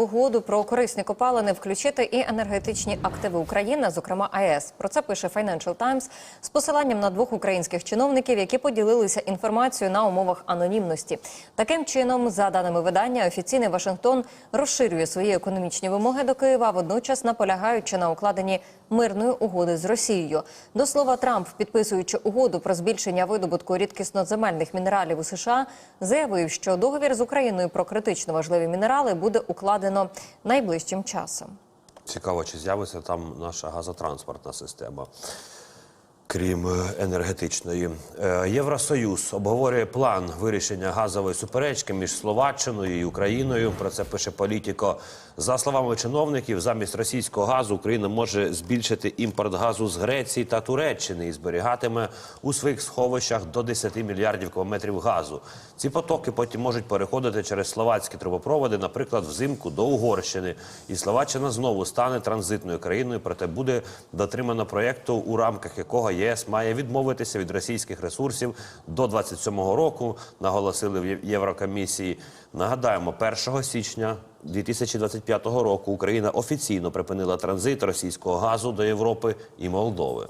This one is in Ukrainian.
Угоду про корисні копалини включити і енергетичні активи України, зокрема АЕС. Про це пише Financial Times з посиланням на двох українських чиновників, які поділилися інформацією на умовах анонімності. Таким чином, за даними видання, офіційний Вашингтон розширює свої економічні вимоги до Києва, водночас наполягаючи на укладенні мирної угоди з Росією. До слова, Трамп, підписуючи угоду про збільшення видобутку рідкісноземельних мінералів у США, заявив, що договір з Україною про критично важливі мінерали буде укладено найближчим часом. Цікаво, чи з'явиться там наша газотранспортна система, крім е, енергетичної. Е, Євросоюз обговорює план вирішення газової суперечки між Словаччиною і Україною. Про це пише політико. За словами чиновників, замість російського газу Україна може збільшити імпорт газу з Греції та Туреччини і зберігатиме у своїх сховищах до 10 мільярдів кубометрів газу. Ці потоки потім можуть переходити через словацькі трубопроводи, наприклад, взимку до Угорщини. І Словаччина знову стане транзитною країною, проте буде дотримано проєкту, у рамках якого ЄС має відмовитися від російських ресурсів до 27-го року. Наголосили в Єврокомісії. Нагадаємо, 1 січня 2025 року Україна офіційно припинила транзит російського газу до Європи і Молдови.